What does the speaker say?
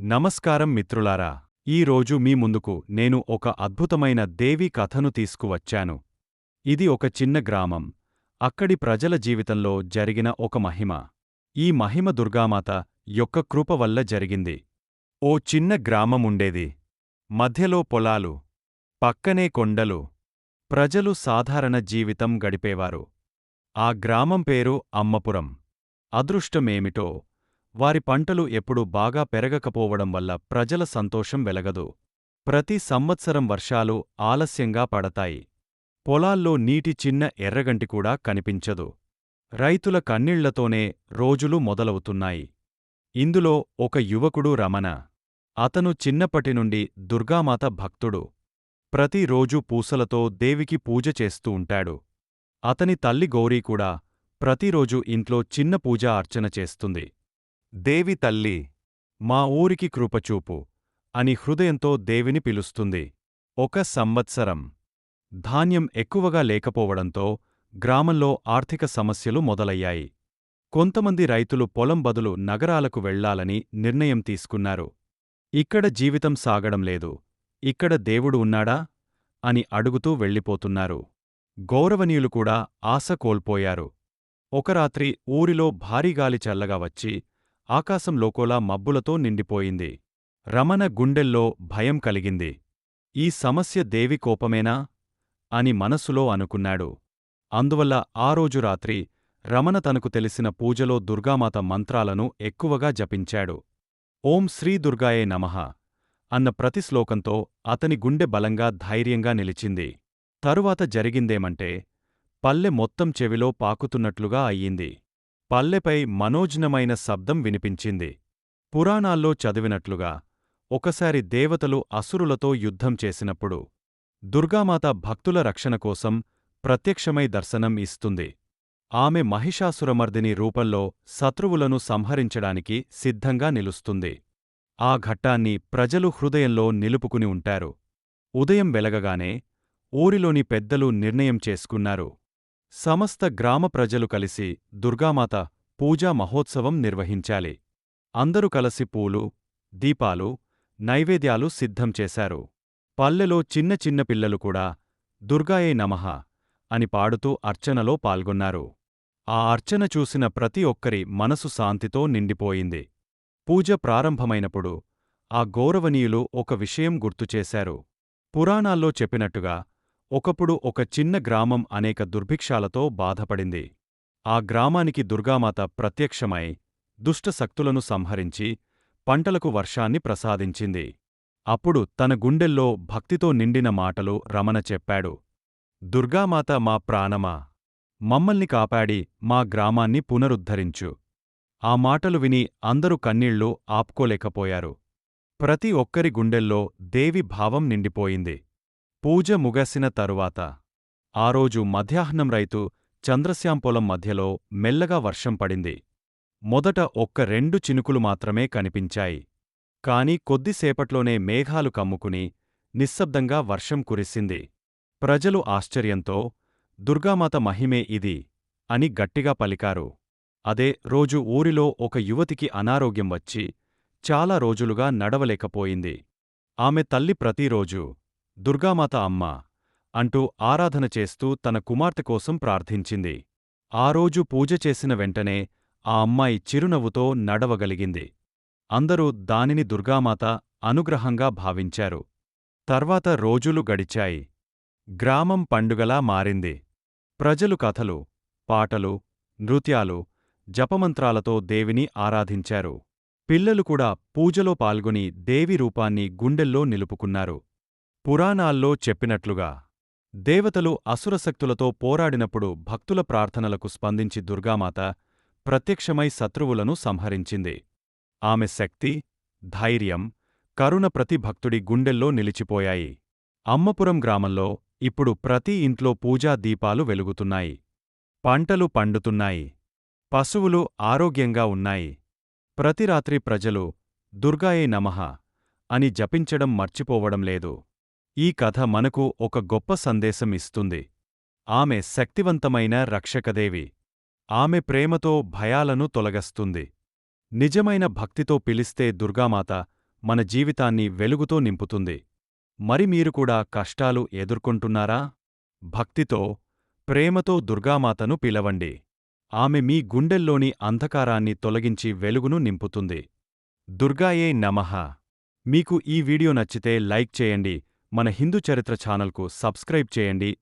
నమస్కారం మిత్రులారా ఈ రోజు మీ ముందుకు నేను ఒక అద్భుతమైన దేవీ కథను తీసుకువచ్చాను. ఇది ఒక చిన్న గ్రామం. అక్కడి ప్రజల జీవితంలో జరిగిన ఒక మహిమ. ఈ మహిమ దుర్గామాత యొక్క కృప వల్ల జరిగింది. ఓ చిన్న గ్రామముండేది. మధ్యలో పొలాలు. పక్కనే కొండలు. ప్రజలు సాధారణ జీవితం గడిపేవారు. ఆ గ్రామం పేరు అమ్మపురం. అదృష్టమేమిటో వారి పంటలు ఎప్పుడు బాగా పెరగకపోవడం వల్ల ప్రజల సంతోషం వెలగదు. ప్రతి సంవత్సరం వర్షాలు ఆలస్యంగా పడతాయి. పొలాల్లో నీటి చిన్న ఎర్రగంటి కూడా కనిపించదు. రైతుల కన్నీళ్ళతోనే రోజులు మొదలవుతున్నాయి. ఇందులో ఒక యువకుడు రమణ. అతను చిన్నప్పటినుండి దుర్గామాత భక్తుడు. ప్రతిరోజూ పూసలతో దేవికి పూజ చేస్తూ ఉంటాడు. అతని తల్లి గౌరీ కూడా ప్రతిరోజు ఇంట్లో చిన్న పూజా అర్చన చేస్తుంది. దేవి తల్లి మా ఊరికి కృపచూపు అని హృదయంతో దేవిని పిలుస్తుంది. ఒక సంవత్సరం ధాన్యం ఎక్కువగా లేకపోవడంతో గ్రామంలో ఆర్థిక సమస్యలు మొదలయ్యాయి. కొంతమంది రైతులు పొలం బదులు నగరాలకు వెళ్ళాలని నిర్ణయం తీసుకున్నారు. ఇక్కడ జీవితం సాగడం లేదు. ఇక్కడ దేవుడు ఉన్నాడా? అని అడుగుతూ వెళ్ళిపోతున్నారు. గౌరవనీయులు కూడా ఆశ కోల్పోయారు. ఒక రాత్రి ఊరిలో భారీగాలి చల్లగా వచ్చి ఆకాశం లోకోలా మబ్బులతో నిండిపోయింది. రమణ గుండెల్లో భయం కలిగింది. ఈ సమస్య దేవి కోపమేనా? అని మనసులో అనుకున్నాడు. అందువల్ల ఆ రోజు రాత్రి రమణ తనకు తెలిసిన పూజలో దుర్గామాత మంత్రాలను ఎక్కువగా జపించాడు. ఓం శ్రీ దుర్గాయే నమః అన్న ప్రతి శ్లోకంతో అతని గుండె బలంగా ధైర్యంగా నిలిచింది. తరువాత జరిగిందేమంటే పల్లె మొత్తం చెవిలో పాకుతున్నట్లుగా అయ్యింది. పల్లెపై మనోజ్ఞమైన శబ్దం వినిపించింది. పురాణాల్లో చదివినట్లుగా ఒకసారి దేవతలు అసురులతో యుద్ధం చేసినప్పుడు దుర్గామాత భక్తుల రక్షణ కోసం ప్రత్యక్షమై దర్శనం ఇస్తుంది. ఆమె మహిషాసురమర్దిని రూపంలో శత్రువులను సంహరించడానికి సిద్ధంగా నిలుస్తుంది. ఆ ఘట్టాన్ని ప్రజలు హృదయంలో నిలుపుకుని ఉంటారు. ఉదయం వెలగగానే ఊరిలోని పెద్దలు నిర్ణయం చేసుకున్నారు. సమస్త గ్రామ ప్రజలు కలిసి దుర్గామాత పూజా మహోత్సవం నిర్వహించాలి. అందరూ కలసి పూలు దీపాలు నైవేద్యాలు సిద్ధం చేశారు. పల్లెలో చిన్న చిన్న పిల్లలు కూడా దుర్గాయే నమః అని పాడుతూ అర్చనలో పాల్గొన్నారు. ఆ అర్చన చూసిన ప్రతి ఒక్కరి మనసు శాంతితో నిండిపోయింది. పూజ ప్రారంభమైనప్పుడు ఆ గౌరవనీయులు ఒక విషయం గుర్తుచేశారు పురాణాల్లో చెప్పినట్టుగా ఒకప్పుడు ఒక చిన్న గ్రామం అనేక దుర్భిక్షాలతో బాధపడింది. ఆ గ్రామానికి దుర్గామాత ప్రత్యక్షమై దుష్టశక్తులను సంహరించి పంటలకు వర్షాన్ని ప్రసాదించింది. అప్పుడు తన గుండెల్లో భక్తితో నిండిన మాటలు రమణ చెప్పాడు. దుర్గామాత మా ప్రాణమా? మమ్మల్ని కాపాడి మా గ్రామాన్ని పునరుద్ధరించు ఆ మాటలు విని అందరూ కన్నీళ్ళు ఆపుకోలేకపోయారు. ప్రతి ఒక్కరి గుండెల్లో దేవి భావం నిండిపోయింది. పూజ ముగసిన తరువాత ఆ రోజు మధ్యాహ్నం రైతు చంద్రశ్యాం పొలం మధ్యలో మెల్లగా వర్షం పడింది. మొదట ఒక్క రెండు చినుకులు మాత్రమే కనిపించాయి. కాని కొద్దిసేపట్లోనే మేఘాలు కమ్ముకుని నిశ్శబ్దంగా వర్షం కురిసింది. ప్రజలు ఆశ్చర్యంతో దుర్గామాత మహిమే ఇది అని గట్టిగా పలికారు. అదే రోజు ఊరిలో ఒక యువతికి అనారోగ్యం వచ్చి చాలా రోజులుగా నడవలేకపోయింది. ఆమె తల్లి ప్రతిరోజూ దుర్గామాత అమ్మ అంటూ ఆరాధన చేస్తూ తన కుమార్తె కోసం ప్రార్థించింది. ఆ రోజు పూజ చేసిన వెంటనే ఆ అమ్మాయి చిరునవ్వుతో నడవగలిగింది. అందరూ దానిని దుర్గామాత అనుగ్రహంగా భావించారు. తర్వాత రోజులు గడిచాయి. గ్రామం పండుగలా మారింది. ప్రజలు కథలు పాటలు నృత్యాలు జపమంత్రాలతో దేవిని ఆరాధించారు. పిల్లలు కూడా పూజలో పాల్గొని దేవి రూపాన్ని గుండెల్లో నిలుపుకున్నారు. పురాణాల్లో చెప్పినట్లుగా దేవతలు అసురశక్తులతో పోరాడినప్పుడు భక్తుల ప్రార్థనలకు స్పందించి దుర్గామాత ప్రత్యక్షమై శత్రువులను సంహరించింది. ఆమె శక్తి ధైర్యం కరుణ ప్రతి భక్తుడి గుండెల్లో నిలిచిపోయాయి. అమ్మపురం గ్రామంలో ఇప్పుడు ప్రతి ఇంట్లో పూజా దీపాలు వెలుగుతున్నాయి. పంటలు పండుతున్నాయి. పశువులు ఆరోగ్యంగా ఉన్నాయి. ప్రతి రాత్రి ప్రజలు దుర్గాయే నమః అని జపించడం మర్చిపోవడం లేదు. ఈ కథ మనకు ఒక గొప్ప సందేశం ఇస్తుంది. ఆమె శక్తివంతమైన రక్షకదేవి. ఆమె ప్రేమతో భయాలను తొలగస్తుంది. నిజమైన భక్తితో పిలిస్తే దుర్గామాత మన జీవితాన్ని వెలుగుతో నింపుతుంది. మరి మీరు కూడా కష్టాలు ఎదుర్కొంటున్నారా? భక్తితో ప్రేమతో దుర్గామాతను పిలవండి. ఆమె మీ గుండెల్లోని అంధకారాన్ని తొలగించి వెలుగును నింపుతుంది. దుర్గాయే నమః. మీకు ఈ వీడియో నచ్చితే లైక్ చేయండి. మన హిందూ చరిత్ర ఛానల్కు సబ్స్క్రైబ్ చేయండి.